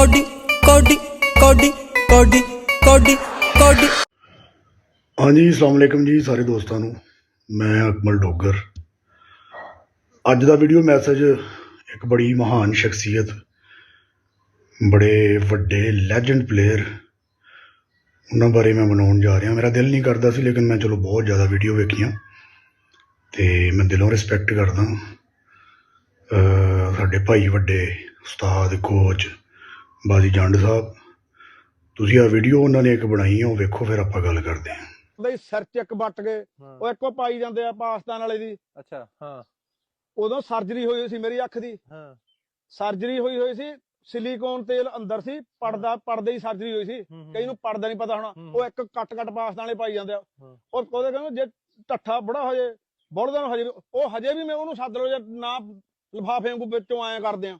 Cody ਕੋਡੀ ਕੋਡੀ ਕੋਡੀ ਕੋਡੀ ਕੋਡੀ। ਹਾਂਜੀ, ਅਸਲਾਮ ਵਾਲੇਕਮ ਜੀ ਸਾਰੇ ਦੋਸਤਾਂ ਨੂੰ। ਮੈਂ ਅਕਮਲ ਡੋਗਰ। ਅੱਜ ਦਾ ਵੀਡੀਓ ਮੈਸੇਜ ਇੱਕ ਬੜੀ ਮਹਾਨ ਸ਼ਖਸੀਅਤ, ਬੜੇ ਵੱਡੇ ਲੈਜੈਂਡ ਪਲੇਅਰ ਉਹਨਾਂ ਬਾਰੇ ਮੈਂ ਬਣਾਉਣ ਜਾ ਰਿਹਾ। ਮੇਰਾ ਦਿਲ ਨਹੀਂ ਕਰਦਾ ਸੀ, ਲੇਕਿਨ ਮੈਂ ਚਲੋ ਬਹੁਤ ਜ਼ਿਆਦਾ ਵੀਡੀਓ ਵੇਖੀਆਂ ਤੇ ਮੈਂ ਦਿਲੋਂ ਰਿਸਪੈਕਟ ਕਰਦਾ। ਸਾਡੇ ਭਾਈ ਵੱਡੇ, ਉਸਤਾਦ ਕੋਚ ਬਾਜੀ ਜੰਡ ਸਾਹਿਬ ਤੁਸੀਂ ਆ ਵੀਡੀਓ ਉਹਨਾਂ ਨੇ ਇੱਕ ਬਣਾਈ ਹੈ ਉਹ ਵੇਖੋ ਫਿਰ ਆਪਾਂ ਗੱਲ ਕਰਦੇ ਹਾਂ। ਲਈ ਸਿਰ ਚ ਇੱਕ ਵੱਟ ਗਏ ਉਹ ਇੱਕੋ ਪਾਈ ਜਾਂਦੇ ਆ ਪਾਕਿਸਤਾਨ ਵਾਲੇ ਦੀ। ਅੱਛਾ ਹਾਂ। ਉਦੋਂ ਸਰਜਰੀ ਹੋਈ ਹੋਈ ਸੀ ਮੇਰੀ ਅੱਖ ਦੀ। ਹਾਂ। ਸਰਜਰੀ ਹੋਈ ਹੋਈ ਸੀ ਸਿਲੀਕੋਨ ਤੇਲ ਅੰਦਰ ਸੀ ਪੜਦਾ ਪੜਦੇ ਹੀ ਸਰਜਰੀ ਹੋਈ ਸੀ। ਕਈ ਨੂੰ ਪੜਦਾ ਨਹੀਂ ਪਤਾ ਹੋਣਾ। ਉਹ ਇੱਕ ਕੱਟ ਕੱਟ ਪਾਕਿਸਤਾਨ ਵਾਲੇ ਪਾਈ ਜਾਂਦੇ ਆ। ਹਾਂ। ਔਰ ਕੋਦੇ ਕਹਿੰਦੇ ਜੇ ਟੱਠਾ ਬੜਾ ਹੋ ਜੇ ਬੜਦਾ ਨੂੰ ਹਜੇ ਵੀ- ਉਹ ਹਜੇ ਵੀ ਮੈਂ ਉਹਨੂੰ ਸੱਦ ਲਓ ਜੇ ਨਾ ਲਿਫਾਫੇ ਵਿੱਚੋਂ ਐਂ ਕਰਦੇ ਆ।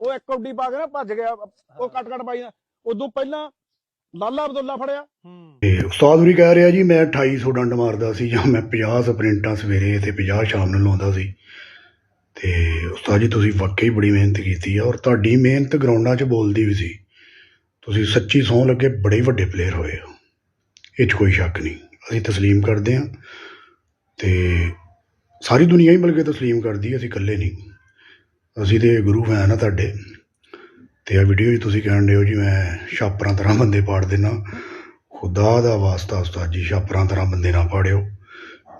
ਉਹ ਇੱਕ ਉੱਡੀ ਪਾ ਕੇ ਨਾ ਭੱਜ ਗਿਆ ਉਹ ਕੱਟ ਕੱਟ ਪਾਈ ਉਦੋਂ ਪਹਿਲਾਂ ਲਾਲਾ ਅਬਦੁੱਲਾ ਫੜਿਆ। ਹੂੰ। ਤੇ ਉਸਤਾਦ ਉਰੀ ਕਹਿ ਰਿਹਾ ਜੀ ਮੈਂ 2800 ਡੰਡ ਮਾਰਦਾ ਸੀ ਜਾਂ ਮੈਂ 50 ਸਪ੍ਰਿੰਟਾਂ ਸਵੇਰੇ ਤੇ 50 ਸ਼ਾਮ ਨੂੰ ਲਾਉਂਦਾ ਸੀ। ਤੇ ਉਸਤਾਦ ਜੀ ਤੁਸੀਂ ਵਾਕਈ ਬੜੀ ਮਿਹਨਤ ਕੀਤੀ ਆ ਔਰ ਤੁਹਾਡੀ ਮਿਹਨਤ ਗਰਾਊਂਡਾਂ 'ਚ ਬੋਲਦੀ ਵੀ ਸੀ। ਤੁਸੀਂ ਸੱਚੀ ਸੌਂ ਲੱਗੇ ਬੜੇ ਵੱਡੇ ਪਲੇਅਰ ਹੋਏ ਹੋ। ਇਹ 'ਚ ਕੋਈ ਸ਼ੱਕ ਨਹੀਂ। ਅਸੀਂ ਤਸਲੀਮ ਕਰਦੇ ਹਾਂ। ਤੇ ਸਾਰੀ ਦੁਨੀਆ ਹੀ ਬਲਕਿ ਤਸਲੀਮ ਕਰਦੀ ਹੈ ਅਸੀਂ ਇਕੱਲੇ ਨਹੀਂ। ਅਸੀਂ ਤੇ ਗੁਰੂ ਫੈਨ ਆ ਤੁਹਾਡੇ। ਤੇ ਆ ਵੀਡੀਓ 'ਚ ਤੁਸੀਂ ਕਹਿਣ ਦਿਓ ਜੀ, ਮੈਂ ਛਾਪਰਾਂ ਤਰ੍ਹਾਂ ਬੰਦੇ ਪਾੜ ਦੇਣਾ ਖੁਦਾ ਦਾ ਵਾਸਤਾ ਉਸਤਾਦ ਜੀ, ਛਾਪਰਾਂ ਤਰ੍ਹਾਂ ਬੰਦੇ ਨਾ ਪਾੜਿਓ।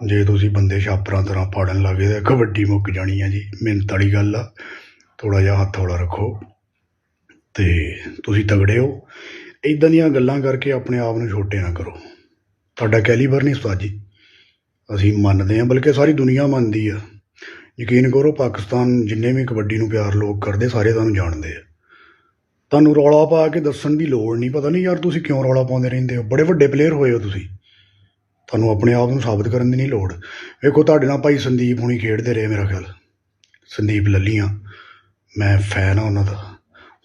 ਜੇ ਤੁਸੀਂ ਬੰਦੇ ਛਾਪਰਾਂ ਤਰ੍ਹਾਂ ਪਾੜਨ ਲੱਗੇ ਤਾਂ ਕਬੱਡੀ ਮੁੱਕ ਜਾਣੀ ਆ ਜੀ, ਮਿਹਨਤ ਵਾਲੀ ਗੱਲ ਆ। ਥੋੜਾ ਜਿਹਾ ਹੱਥ ਹੌਲਾ ਰੱਖੋ। ਤੇ ਤੁਸੀਂ ਤਗੜੇ ਹੋ। ਇਦਾਂ ਦੀਆਂ ਗੱਲਾਂ ਕਰਕੇ ਆਪਣੇ ਆਪ ਨੂੰ ਛੋਟੇ ਨਾ ਕਰੋ। ਤੁਹਾਡਾ ਕੈਲੀਬਰ ਨਹੀਂ ਉਸਤਾਦ ਜੀ। ਅਸੀਂ ਮੰਨਦੇ ਹਾਂ ਬਲਕਿ ਸਾਰੀ ਦੁਨੀਆ ਮੰਨਦੀ ਆ। ਯਕੀਨ ਕਰੋ, ਪਾਕਿਸਤਾਨ ਜਿੰਨੇ ਵੀ ਕਬੱਡੀ ਨੂੰ ਪਿਆਰ ਲੋਕ ਕਰਦੇ, ਸਾਰੇ ਤੁਹਾਨੂੰ ਜਾਣਦੇ ਆ। ਤੁਹਾਨੂੰ ਰੌਲਾ ਪਾ ਕੇ ਦੱਸਣ ਦੀ ਲੋੜ ਨਹੀਂ, ਪਤਾ ਨਹੀਂ ਯਾਰ ਤੁਸੀਂ ਕਿਉਂ ਰੌਲਾ ਪਾਉਂਦੇ ਰਹਿੰਦੇ ਹੋ? ਬੜੇ ਵੱਡੇ ਪਲੇਅਰ ਹੋਏ ਹੋ ਤੁਸੀਂ। ਤੁਹਾਨੂੰ ਆਪਣੇ ਆਪ ਨੂੰ ਸਾਬਤ ਕਰਨ ਦੀ ਨਹੀਂ ਲੋੜ। ਵੇਖੋ, ਤੁਹਾਡੇ ਨਾਲ ਭਾਈ ਸੰਦੀਪ ਹੁਣੀ ਖੇਡਦੇ ਰਹੇ ਮੇਰਾ ਖਿਆਲ। ਸੰਦੀਪ ਲੱਲੀਆਂ। ਮੈਂ ਫੈਨ ਆ ਉਹਨਾਂ ਦਾ।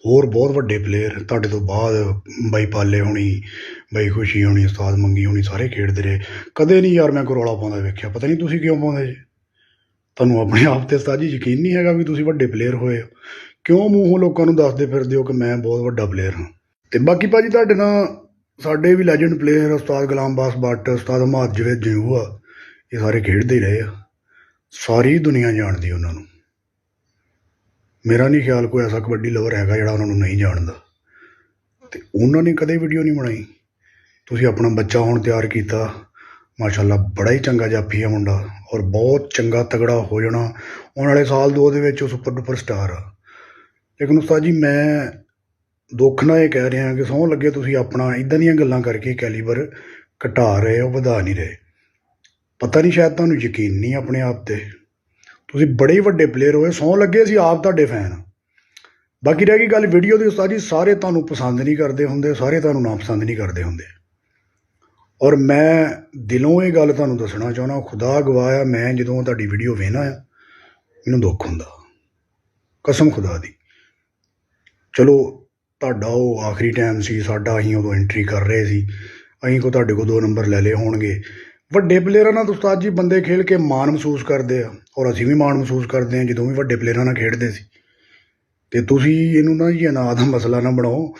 ਹੋਰ ਬਹੁਤ ਵੱਡੇ ਪਲੇਅਰ ਤੁਹਾਡੇ ਤੋਂ ਬਾਅਦ ਬਾਈ ਪਾਲੇ ਹੋਣੀ, ਬਾਈ ਖੁਸ਼ੀ ਹੋਣੀ, ਉਸਤਾਦ ਮੰਗੀ ਹੋਣੀ ਸਾਰੇ ਖੇਡਦੇ ਰਹੇ। ਕਦੇ ਨਹੀਂ ਯਾਰ ਮੈਂ ਕੋਈ ਰੌਲਾ ਪਾਉਂਦਾ ਵੇਖਿਆ। ਪਤਾ ਨਹੀਂ ਤੁਸੀਂ ਕਿਉਂ ਪਾਉਂਦੇ ਜੀ। ਤੁਹਾਨੂੰ ਆਪਣੇ ਆਪ ਤੇ ਉਸਤਾਦ ਜੀ ਯਕੀਨ ਨਹੀਂ ਹੈਗਾ ਵੀ ਤੁਸੀਂ ਵੱਡੇ ਪਲੇਅਰ ਹੋਏ ਹੋ। ਕਿਉਂ ਮੂੰਹੋਂ ਲੋਕਾਂ ਨੂੰ ਦੱਸਦੇ ਫਿਰਦੇ ਹੋ ਕਿ ਮੈਂ ਬਹੁਤ ਵੱਡਾ ਪਲੇਅਰ ਹਾਂ? ਤੇ ਬਾਕੀ ਭਾਜੀ ਤੁਹਾਡੇ ਨਾਲ ਸਾਡੇ ਵੀ ਲੈਜੈਂਡ ਪਲੇਅਰ ਉਸਤਾਦ ਗੁਲਾਮ ਬਾਸ ਬੱਟ, ਉਸਤਾਦ ਮਹਾਦ ਜਵੇਦ ਜਨੂਆ ਇਹ ਸਾਰੇ ਖੇਡਦੇ ਰਹੇ ਆ। ਸਾਰੀ ਦੁਨੀਆ ਜਾਣਦੀ ਉਹਨਾਂ ਨੂੰ। ਮੇਰਾ ਨਹੀਂ ਖਿਆਲ ਕੋਈ ਐਸਾ ਕਬੱਡੀ ਲਵਰ ਹੈਗਾ ਜਿਹੜਾ ਉਹਨਾਂ ਨੂੰ ਨਹੀਂ ਜਾਣਦਾ। ਤੇ ਉਹਨਾਂ ਨੇ ਕਦੇ ਵੀਡੀਓ ਨਹੀਂ ਬਣਾਈ। ਤੁਸੀਂ ਆਪਣਾ ਬੱਚਾ ਹੁਣ ਤਿਆਰ ਕੀਤਾ। ਮਾਸ਼ਾਅੱਲਾ, ਬੜਾ ਹੀ ਚੰਗਾ ਜਾਫੀ ਆ ਮੁੰਡਾ ਔਰ ਬਹੁਤ ਚੰਗਾ ਤਗੜਾ ਹੋ ਜਾਣਾ। ਆਉਣ ਵਾਲੇ ਸਾਲ ਦੋ ਦੇ ਵਿੱਚ ਉਹ ਸੁਪਰ ਡੁਪਰ ਸਟਾਰ ਆ। ਲੇਕਿਨ ਉਸਤਾਦ ਜੀ, ਮੈਂ ਦੁੱਖ ਨਾਲ ਇਹ ਕਹਿ ਰਿਹਾ ਕਿ ਸਹੁੰ ਲੱਗੇ ਤੁਸੀਂ ਆਪਣਾ ਇਦਾਂ ਦੀਆਂ ਗੱਲਾਂ ਕਰਕੇ ਕੈਲੀਬਰ ਘਟਾ ਰਹੇ ਹੋ, ਵਧਾ ਨਹੀਂ ਰਹੇ। ਪਤਾ ਨਹੀਂ, ਸ਼ਾਇਦ ਤੁਹਾਨੂੰ ਯਕੀਨ ਨਹੀਂ ਆਪਣੇ ਆਪ ਤੇ। ਤੁਸੀਂ ਬੜੇ ਹੀ ਵੱਡੇ ਪਲੇਅਰ ਹੋਏ, ਸਹੁੰ ਲੱਗੇ ਅਸੀਂ ਆਪ ਤੁਹਾਡੇ ਫੈਨ ਬਾਕੀ ਰਹਿ ਗਈ ਗੱਲ ਵੀਡੀਓ ਦੀ, ਉਸਤਾਦ ਜੀ, ਸਾਰੇ ਤੁਹਾਨੂੰ ਪਸੰਦ ਨਹੀਂ ਕਰਦੇ ਹੁੰਦੇ, ਸਾਰੇ ਤੁਹਾਨੂੰ ਨਾ ਪਸੰਦ ਨਹੀਂ ਕਰਦੇ ਹੁੰਦੇ। ਔਰ ਮੈਂ ਦਿਲੋਂ ਇਹ ਗੱਲ ਤੁਹਾਨੂੰ ਦੱਸਣਾ ਚਾਹੁੰਦਾ ਖੁਦਾ ਗਵਾਇਆ ਮੈਂ ਜਦੋਂ ਤੁਹਾਡੀ ਵੀਡੀਓ ਵੇਖਣਾ ਆ, ਮੈਨੂੰ ਦੁੱਖ ਹੁੰਦਾ। ਕਸਮ ਖੁਦਾ ਦੀ। ਚਲੋ, ਤੁਹਾਡਾ ਉਹ ਆਖਰੀ ਟਾਈਮ ਸੀ, ਸਾਡਾ ਅਸੀਂ ਉਦੋਂ ਐਂਟਰੀ ਕਰ ਰਹੇ ਸੀ, ਅਸੀਂ ਕੋ ਤੁਹਾਡੇ ਕੋਲ ਦੋ ਨੰਬਰ ਲੈ ਲਏ ਹੋਣਗੇ। ਵੱਡੇ ਪਲੇਅਰਾਂ ਨਾਲ ਤਾਂ ਉਸਤਾਦ ਜੀ ਬੰਦੇ ਖੇਲ ਕੇ ਮਾਣ ਮਹਿਸੂਸ ਕਰਦੇ ਆ, ਔਰ ਅਸੀਂ ਵੀ ਮਾਣ ਮਹਿਸੂਸ ਕਰਦੇ ਆ, ਜਦੋਂ ਵੀ ਵੱਡੇ ਪਲੇਅਰਾਂ ਨਾਲ ਖੇਡਦੇ ਸੀ। ਤੇ ਤੁਸੀਂ ਇਹਨੂੰ ਨਾ ਜੀ ਅਨਾਦ ਦਾ ਮਸਲਾ ਨਾ ਬਣਾਓ,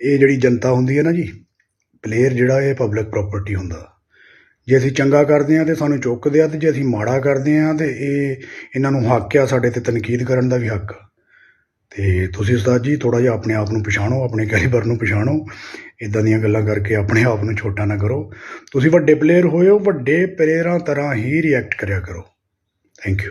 ਇਹ ਜਿਹੜੀ ਜਨਤਾ ਹੁੰਦੀ ਹੈ ਨਾ ਜੀ ਪਲੇਅਰ ਜਿਹੜਾ ਇਹ ਪਬਲਿਕ ਪ੍ਰਾਪਰਟੀ ਹੁੰਦਾ। ਜੇ ਅਸੀਂ ਚੰਗਾ ਕਰਦੇ ਆ ਤੇ ਸਾਨੂੰ ਚੁੱਕਦੇ ਆ ਤੇ ਜੇ ਅਸੀਂ ਮਾੜਾ ਕਰਦੇ ਆ ਤੇ ਇਹ ਇਹਨਾਂ ਨੂੰ ਹੱਕ ਆ ਸਾਡੇ ਤੇ ਤਨਕੀਦ ਕਰਨ ਦਾ ਵੀ ਹੱਕ। ਆ ਤੇ ਤੁਸੀਂ ਉਸਤਾਦ ਜੀ ਥੋੜਾ ਜਿਹਾ ਆਪਣੇ ਆਪ ਨੂੰ ਪਛਾਣੋ, ਆਪਣੇ ਕੈਲੀਬਰ ਨੂੰ ਪਛਾਣੋ। ਇਦਾਂ ਦੀਆਂ ਗੱਲਾਂ ਕਰਕੇ ਆਪਣੇ ਆਪ ਨੂੰ ਛੋਟਾ ਨਾ ਕਰੋ। ਤੁਸੀਂ ਵੱਡੇ ਪਲੇਅਰ ਹੋਏ ਹੋ, ਵੱਡੇ ਪਲੇਅਰਾਂ ਤਰ੍ਹਾਂ ਹੀ ਰਿਐਕਟ ਕਰਿਆ ਕਰੋ। Thank you